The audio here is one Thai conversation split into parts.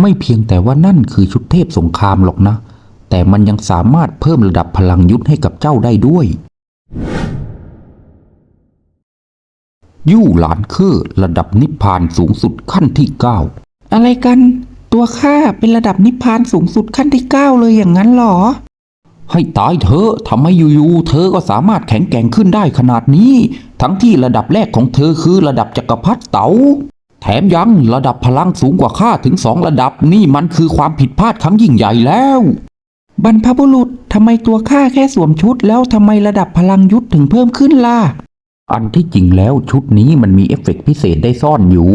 ไม่เพียงแต่ว่านั่นคือชุดเทพสงครามหรอกนะ แต่มันยังสามารถเพิ่มระดับพลังยุทธให้กับเจ้าได้ด้วย ยู่หลานเคอระดับนิพพานสูงสุดขั้นที่เก้าอะไรกัน ตัวข้าเป็นระดับนิพพานสูงสุดขั้นที่เก้าเลยอย่างนั้นเหรอ ให้ตายเธอะทำไมอยู่ๆเธอก็สามารถแข็งแกร่งขึ้นได้ขนาดนี้ ทั้งที่ระดับแรกของเธอคือระดับจักรพรรดิเต๋า แถมยังระดับพลังสูงกว่าข้าถึงสองระดับนี่มันคือความผิดพลาดครั้งยิ่งใหญ่แล้ว บรรพบุรุษทำไมตัวข้าแค่สวมชุดแล้วทำไมระดับพลังยุทธถึงเพิ่มขึ้นล่ะ อันที่จริงแล้วชุดนี้มันมีเอฟเฟกต์พิเศษได้ซ่อนอยู่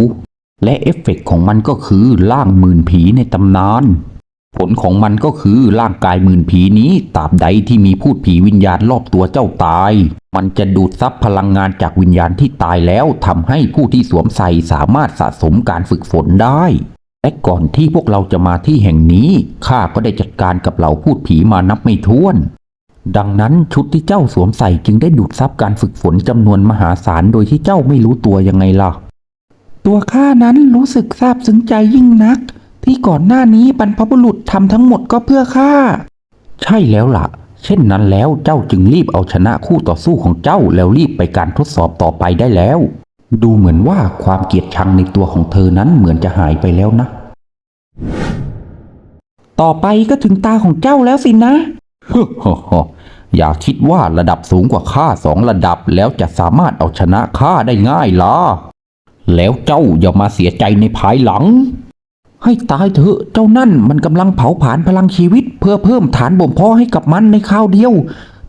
และเอฟเฟกต์ของมันก็คือร่างหมื่นผีในตำนาน ผลของมันก็คือร่างกายหมื่นผีนี้ตราบใดที่มีพูดผีวิญญาณรอบตัวเจ้าตาย มันจะดูดซับพลังงานจากวิญญาณที่ตายแล้วทำให้ผู้ที่สวมใส่สามารถสะสมการฝึกฝนได้ และก่อนที่พวกเราจะมาที่แห่งนี้ข้าก็ได้จัดการกับเหล่าพูดผีมานับไม่ถ้วน ดังนั้นชุดที่เจ้าสวมใส่จึงได้ดูดซับการฝึกฝนจำนวนมหาศาลโดยที่เจ้าไม่รู้ตัวยังไงล่ะ ตัวข้านั้นรู้สึกซาบซึ้งใจยิ่งนัก ที่ก่อนหน้านี้บรรพบุรุษทำทั้งหมดก็เพื่อข้าใช่แล้วล่ะ เช่นนั้นแล้วเจ้าจึงรีบเอาชนะคู่ต่อสู้ของเจ้าแล้วรีบไปการทดสอบต่อไปได้แล้ว ดูเหมือนว่าความเกลียดชังในตัวของเธอนั้นเหมือนจะหายไปแล้วนะ ต่อไปก็ถึงตาของเจ้าแล้วสินะอย่าคิดว่าระดับสูงกว่าข้าสองระดับแล้วจะสามารถเอาชนะข้าได้ง่ายล่ะแล้วเจ้าอย่ามาเสียใจในภายหลัง ให้ตายเถอะเจ้านั่นมันกำลังเผาผลาญพลังชีวิต เพื่อเพิ่มฐานบ่มเพาะให้กับมันในคราวเดียว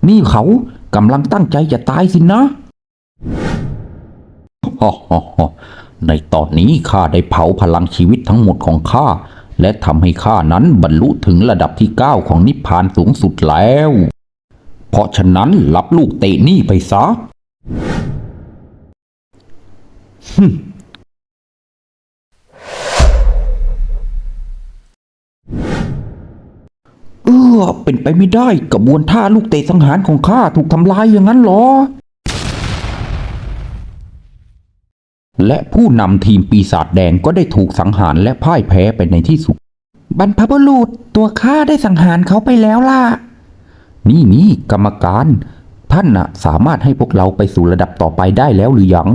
นี่เขากำลังตั้งใจจะตายสินะในตอนนี้ข้าได้เผาพลังชีวิตทั้งหมดของข้า และทำให้ข้านั้นบรรลุถึงระดับที่เก้าของนิพพานสูงสุดแล้ว เพราะฉะนั้นรับลูกเตะนี่ไปซะ เออเป็นไปไม่ได้กระบวนท่าลูกเตะสังหารของข้าถูกทำลายอย่างนั้นเหรอ และผู้นำทีมปีศาจแดงก็ได้ถูกสังหารและพ่ายแพ้ไปในที่สุด บรรพบุรุษตัวข้าได้สังหารเขาไปแล้วล่ะ นี่นี่กรรมการ ท่านน่ะสามารถให้พวกเราไปสู่ระดับต่อไปได้แล้วหรือยัง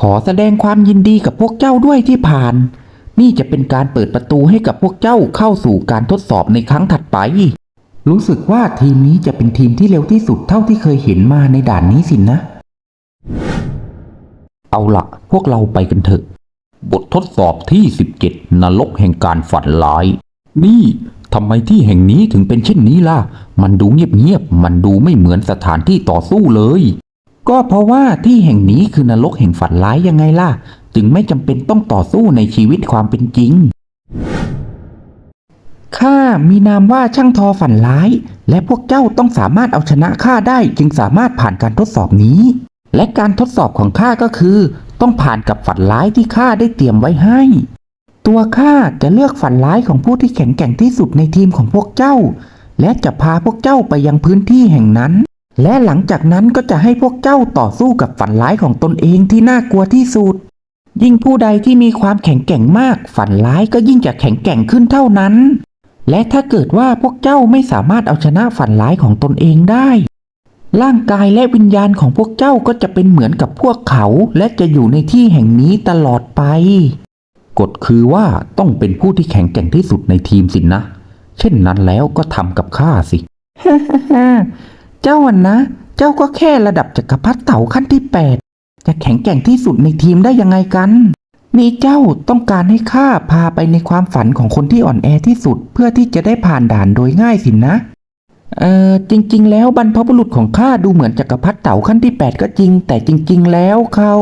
ขอแสดงความยินดีกับพวกเจ้าด้วยที่ผ่าน นี่จะเป็นการเปิดประตูให้กับพวกเจ้าเข้าสู่การทดสอบในครั้งถัดไป รู้สึกว่าทีมนี้จะเป็นทีมที่เร็วที่สุดเท่าที่เคยเห็นมาในด่านนี้สินนะ เอาละพวกเราไปกันเถอะ บททดสอบที่17นรกแห่งการฝันร้าย นี่ทำไมที่แห่งนี้ถึงเป็นเช่นนี้ล่ะ มันดูเงียบๆ มันดูไม่เหมือนสถานที่ต่อสู้เลย ก็เพราะว่าที่แห่งนี้คือนรกแห่งฝันร้ายยังไงล่ะ จึงไม่จำเป็นต้องต่อสู้ในชีวิตความเป็นจริง ข้ามีนามว่าช่างทอฝันร้าย และพวกเจ้าต้องสามารถเอาชนะข้าได้จึงสามารถผ่านการทดสอบนี้ และการทดสอบของข้าก็คือ ต้องผ่านกับฝันร้ายที่ข้าได้เตรียมไว้ให้ ตัวข้าจะเลือกฝันร้ายของผู้ที่แข็งแกร่งที่สุดในทีมของพวกเจ้า และจะพาพวกเจ้าไปยังพื้นที่แห่งนั้นและหลังจากนั้นก็จะให้พวกเจ้าต่อสู้กับฝันร้ายของตนเองที่น่ากลัวที่สุด ยิ่งผู้ใดที่มีความแข็งแกร่งมาก ฝันร้ายก็ยิ่งจะแข็งแกร่งขึ้นเท่านั้น และถ้าเกิดว่าพวกเจ้าไม่สามารถเอาชนะฝันร้ายของตนเองได้ ร่างกายและวิญญาณของพวกเจ้าก็จะเป็นเหมือนกับพวกเขา และจะอยู่ในที่แห่งนี้ตลอดไปกฎคือว่าต้องเป็นผู้ที่แข็งแกร่งที่สุดในทีมสินนะ เช่นนั้นแล้วก็ทำกับข้าสิ เจ้าอันนะ เจ้าก็แค่ระดับจักรพรรดิเต่าขั้นที่แปด จะแข็งแกร่งที่สุดในทีมได้ยังไงกันนี่เจ้าต้องการให้ข้าพาไปในความฝันของคนที่อ่อนแอที่สุด เพื่อที่จะได้ผ่านด่านโดยง่ายสินนะ เอ่อจริง ๆ แล้วบรรพบุรุษของข้าดูเหมือนจักรพรรดิเต่าขั้นที่แปดก็จริง แต่จริง ๆ แล้วเขา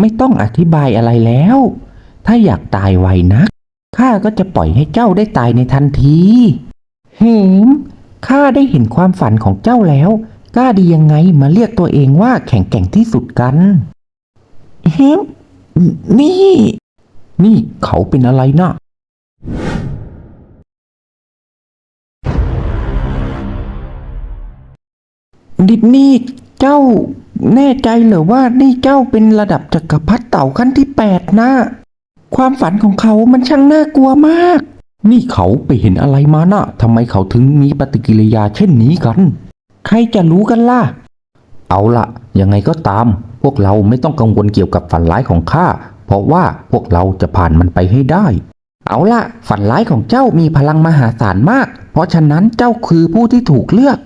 ไม่ต้องอธิบายอะไรแล้ว ถ้าอยากตายไวนักข้าก็จะปล่อยให้เจ้าได้ตายในทันทีเห็มข้าได้เห็นความฝันของเจ้าแล้ว กล้าดียังไงมาเรียกตัวเองว่าแข็งแกร่งที่สุดกันเฮ้มนี่ นี่เขาเป็นอะไรนะดิดนี่เจ้าแน่ใจเหรอว่านี่เจ้าเป็นระดับจักรพรรดิเต่าขั้นที่แปดนะ ความฝันของเขามันช่างน่ากลัวมาก นี่เขาไปเห็นอะไรมานะ่ะทำไมเขาถึงมีปฏิกิริยาเช่นนี้กัน ใครจะรู้กันล่ะ เอาละยังไงก็ตาม พวกเราไม่ต้องกังวลเกี่ยวกับฝันร้ายของข้า เพราะว่าพวกเราจะผ่านมันไปให้ได้ เอาล่ะฝันร้ายของเจ้ามีพลังมหาศาลมาก เพราะฉะนั้นเจ้าคือผู้ที่ถูกเลือก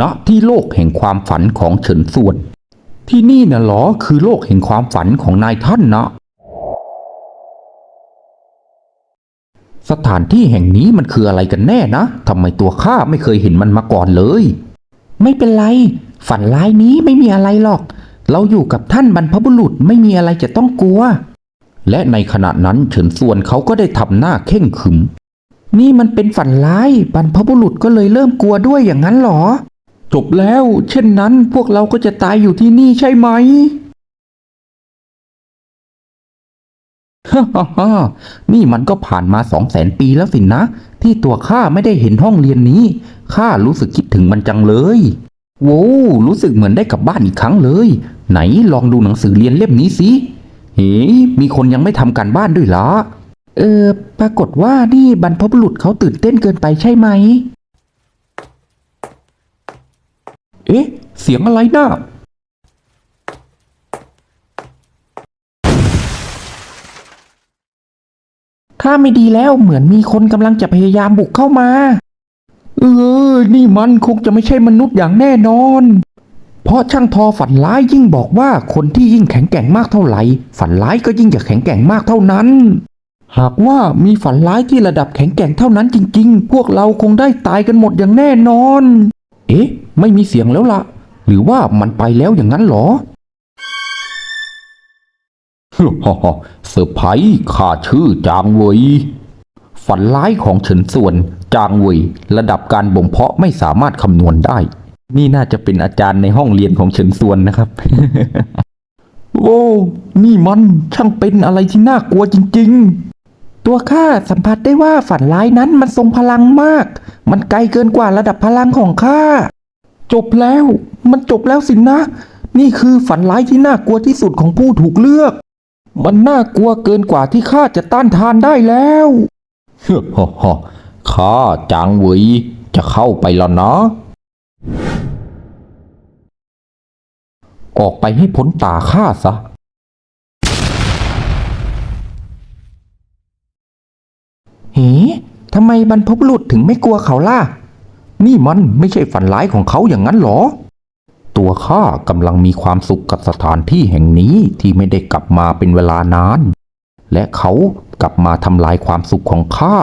ณ ที่โลกแห่งความฝันของเฉินส่วน ที่นี่นะหรอคือโลกแห่งความฝันของนายท่านนะ สถานที่แห่งนี้มันคืออะไรกันแน่นะทำไมตัวข้าไม่เคยเห็นมันมาก่อนเลย ไม่เป็นไร ฝันร้ายนี้ไม่มีอะไรหรอก เราอยู่กับท่านบรรพบุรุษไม่มีอะไรจะต้องกลัว และในขณะนั้นเฉินส่วนเขาก็ได้ทำหน้าเข่งขึม นี่มันเป็นฝันร้ายบรรพบุรุษก็เลยเริ่มกลัวด้วยอย่างนั้นเหรอ จบแล้ว เช่นนั้นพวกเราก็จะตายอยู่ที่นี่ใช่ไหม ฮ่าฮ่านี่มันก็ผ่านมาสองแสนปีแล้วสินะ ที่ตัวข้าไม่ได้เห็นห้องเรียนนี้ ข้ารู้สึกคิดถึงมันจังเลยโว้รู้สึกเหมือนได้กลับบ้านอีกครั้งเลย ไหนลองดูหนังสือเรียนเล่มนี้สิเฮ้มีคนยังไม่ทำการบ้านด้วยเหรอเออ ปรากฏว่านี่บรรพบุรุษเขาตื่นเต้นเกินไปใช่ไหม เอ๊ะ เสียงอะไรนะ่ะ ข้าไม่ดีแล้วเหมือนมีคนกำลังจะพยายามบุกเข้ามา เออ นี่มันคงจะไม่ใช่มนุษย์อย่างแน่นอน เพราะช่างทอฝันร้ายยิ่งบอกว่าคนที่ยิ่งแข็งแกร่งมากเท่าไหร่ ฝันร้ายก็ยิ่งจะแข็งแกร่งมากเท่านั้น หากว่ามีฝันร้ายที่ระดับแข็งแกร่งเท่านั้นจริง ๆ พวกเราคงได้ตายกันหมดอย่างแน่นอน เอ๊ะ ไม่มีเสียงแล้วละ่ะ หรือว่ามันไปแล้วอย่างนั้นเหรอฮ่าฮ่าเซอร์ไพรส์ข้าชื่อจางเวยฝันร้ายของเฉินส่วนจางเวยระดับการบ่มเพาะไม่สามารถคำนวณได้ นี่น่าจะเป็นอาจารย์ในห้องเรียนของเฉินส่วนนะครับ โอ้นี่มันช่างเป็นอะไรที่น่ากลัวจริง ๆ ตัวข้าสัมผัสได้ว่าฝันร้ายนั้นมันทรงพลังมาก มันไกลเกินกว่าระดับพลังของข้าจบแล้ว มันจบแล้วสินะ นี่คือฝันร้ายที่น่ากลัวที่สุดของผู้ถูกเลือก มันน่ากลัวเกินกว่าที่ข้าจะต้านทานได้แล้วฮ้อฮ่าข้าจางเหวยจะเข้าไปแล้วนะ ออกไปให้พ้นตาข้าซะ เฮ้ทำไมบรรพบุรุษถึงไม่กลัวเขาล่ะ นี่มันไม่ใช่ฝันร้ายของเขาอย่างนั้นหรอ ตัวข้ากำลังมีความสุขกับสถานที่แห่งนี้ที่ไม่ได้กลับมาเป็นเวลานาน และเขากลับมาทำลายความสุขของข้า